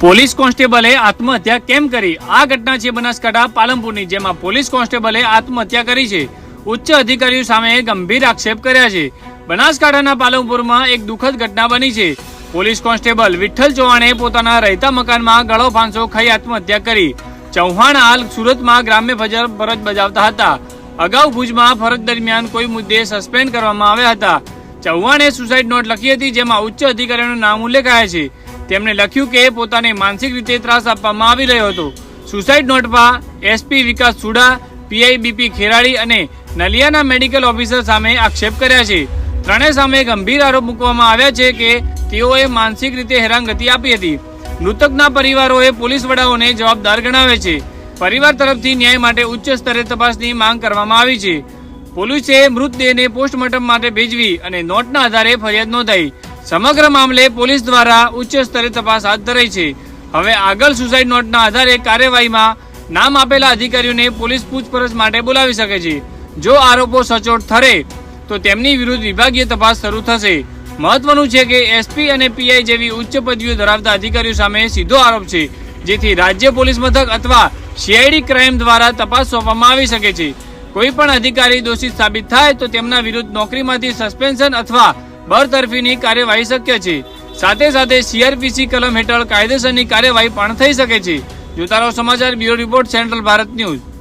Police કોન્સ્ટેબલે આત્મહત્યા કેમ કરી? આ ઘટના છે બનાસકાંઠા પાલનપુરની, જેમાં પોલીસ કોન્સ્ટેબલે આત્મહત્યા કરી છે. ઉચ્ચ અધિકારીઓ સામે ગંભીર આક્ષેપ કર્યા છે. બનાસકાંઠાના પાલનપુરમાં એક દુઃખદ ઘટના બની છે. પોલીસ કોન્સ્ટેબલ વિઠ્ઠલ ચૌહાણે પોતાના રહેતા મકાનમાં ગળો ફાંસો ખાઈ આત્મહત્યા કરી. ચૌહાણ હાલ સુરતમાં ગ્રામ્ય ફરજ બજાવતા હતા. અગાઉ ભુજમાં ફરજ દરમિયાન કોઈ મુદ્દે સસ્પેન્ડ કરવામાં આવ્યા હતા. ચૌહાણે સુસાઇડ નોટ લખી હતી, જેમાં ઉચ્ચ અધિકારીઓનું નામ ઉલ્લેખાય છે. તેમણે લખ્યું કે પોતાને માનસિક રીતે ત્રાસ આપવામાં આવી રહ્યો હતો. સુસાઇડ નોટમાં એસપી વિકાસ સુડા પીઆઈબીપી ખેરાડી અને નલિયાના મેડિકલ ઓફિસર સામે આક્ષેપ કર્યા છે. ત્રણેય સામે ગંભીર આરોપ મૂકવામાં આવ્યા છે કે તેઓએ માનસિક રીતે હેરાનગતિ આપી હતી. મૃતકના પરિવારોએ પોલીસ વડાઓને જવાબદાર ગણાવે છે. પરિવાર તરફથી ન્યાય માટે ઉચ્ચ સ્તરે તપાસની માંગ કરવામાં આવી છે. પોલીસે મૃતદેહને પોસ્ટમોર્ટમ માટે ભેજવી અને નોટના આધારે ફરિયાદ નોંધાઈ. સમગ્ર મામલે પોલીસ દ્વારા ઉચ્ચ સ્તરે તપાસ હાથ ધરાઈ છે. હવે આગળ સુસાઇડ નોટના આધારે કાર્યવાહીમાં નામ આપેલા અધિકારીઓને પોલીસ પૂછપરછ માટે બોલાવી શકે છે. જો આરોપો સચોટ ઠરે, તો તેમની વિરુદ્ધ વિભાગીય તપાસ શરૂ થશે. મહત્વનું છે કે એસપી અને પીઆઈ જેવી ઉચ્ચ પદવીઓ ધરાવતા અધિકારીઓ સામે સીધો આરોપ છે, જેથી રાજ્ય પોલીસ મથક અથવા સીઆઈડી ક્રાઇમ દ્વારા તપાસ સોંપવામાં આવી શકે છે. કોઈ પણ અધિકારી દોષિત સાબિત થાય તો તેમના વિરુદ્ધ નોકરીમાંથી સસ્પેન્શન અથવા બરતરફીની કાર્યવાહી શક્ય છે. સાથે સાથે સીઆરપીસી કલમ હેઠળ કાયદેસરની કાર્યવાહી પણ થઈ શકે છે. જોતા રહો સમાચાર, bureau report, central Bharat news.